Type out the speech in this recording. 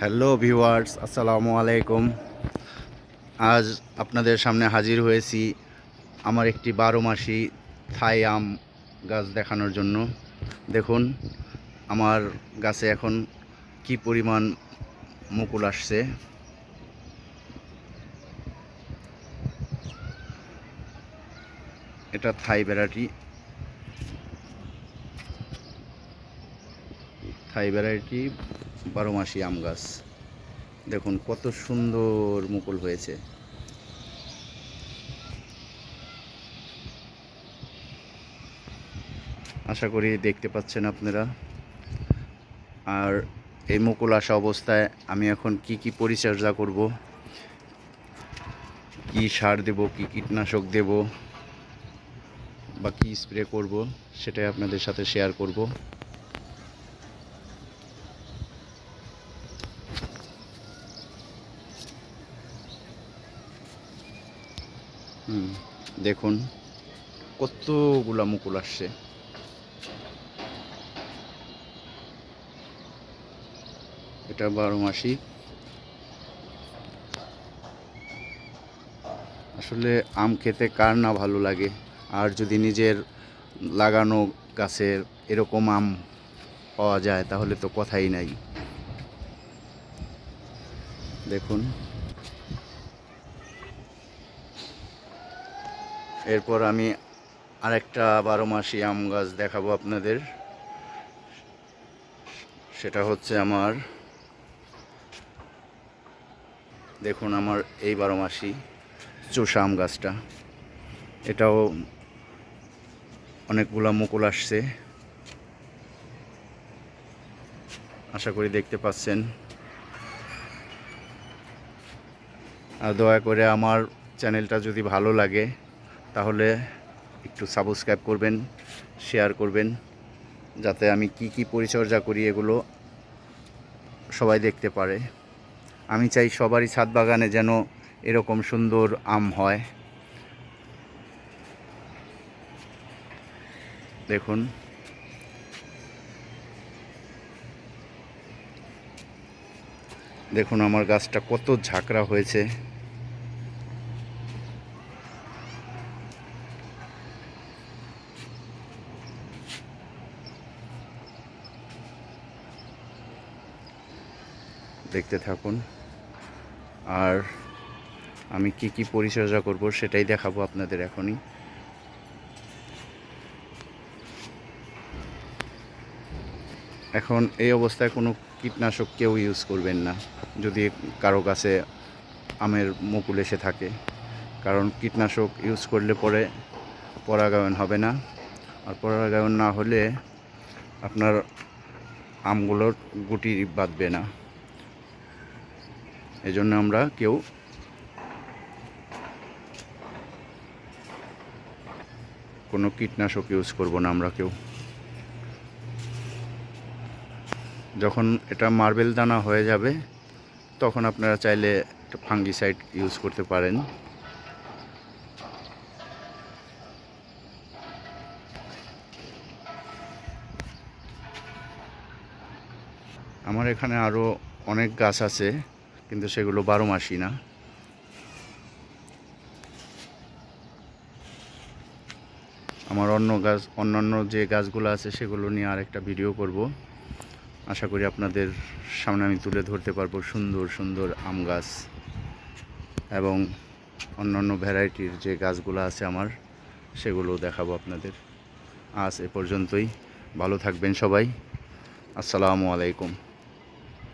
Hello viewers, আসসালামু আলাইকুম। আজ আপনাদের সামনে হাজির হয়েছি আমার একটি বারো মাসি থাই আম গাছ দেখানোর জন্য। দেখুন, আমার গাছে এখন কি পরিমাণ মুকুল আসছে। এটা থাই ভ্যারাইটি। থাই ভ্যারাইটি বারো মাসি আম গাছ। দেখুন কত সুন্দর মুকুল হয়েছে। আশা করি দেখতে পাচ্ছেন আপনারা। আর এই মুকুল আসা অবস্থায় আমি এখন কি কি পরিচর্যা করব, কি সার দেব, কি কীটনাশক দেব, বা কি স্প্রে করব, সেটাই আপনাদের সাথে শেয়ার করব। দেখুন। কতগুলা মুকুল আসছে। এটা বারো মাসি। আসলে আম খেতে কার না ভালো লাগে? আর যদি নিজের লাগানো গাছের এরকম আম পাওয়া যায়, তাহলে তো কথাই নাই। দেখুন। এরপর আমি আরেকটা বারো মাসি আম গাছ দেখাবো আপনাদের। সেটা হচ্ছে আমার, দেখুন আমার এই বারো মাসি চোষা আম গাছটা। এটাও অনেকগুলো মুকুল আসছে। আশা করি দেখতে পাচ্ছেন। আর দয়া করে আমার চ্যানেলটা যদি ভালো লাগে তাহলে একটু সাবস্ক্রাইব করবেন শেয়ার করবেন, যাতে আমি কি কি পরিচর্যা করি এগুলো সবাই দেখতে পারে। আমি চাই সবারই ছাদ বাগানে যেন এরকম সুন্দর আম হয়। দেখুন। দেখুন আমার গাছটা কত ঝাঁকড়া হয়েছে। দেখতে থাকুন। আর আমি কি কি পরিচর্যা করব সেটাই দেখাবো আপনাদের এখনই। এখন এই অবস্থায় কোনো কীটনাশক কেউ ইউজ করবেন না, যদি কারও কাছে আমের মুকুল এসে থাকে। কারণ কীটনাশক ইউজ করলে পরে পরাগায়ন হবে না। আর পরাগায়ন না হলে আপনার আমগুলোর গুটি বাঁধবে না। এই জন্য আমরা কেউ কোনো কীটনাশক ইউজ করব না আমরা কেউ। যখন এটা মার্বেল দানা হয়ে যাবে, তখন আপনারা চাইলে ফাঙ্গিসাইড ইউজ করতে পারেন। আমার এখানে আরও অনেক গাছ আছে। কিন্তু সেগুলো বারো মাসই না। আমার অন্য গাছ, অন্যান্য যে গাছগুলো আছে সেগুলো নিয়ে আরেকটা ভিডিও করব। আশা করি আপনাদের সামনে আমি তুলে ধরতে পারব সুন্দর সুন্দর আম গাছ এবং অন্যান্য ভ্যারাইটির যে গাছগুলো আছে আমার সেগুলো দেখাবো আপনাদের। আজ এ পর্যন্তই। ভালো থাকবেন সবাই। আসসালামু আলাইকুম।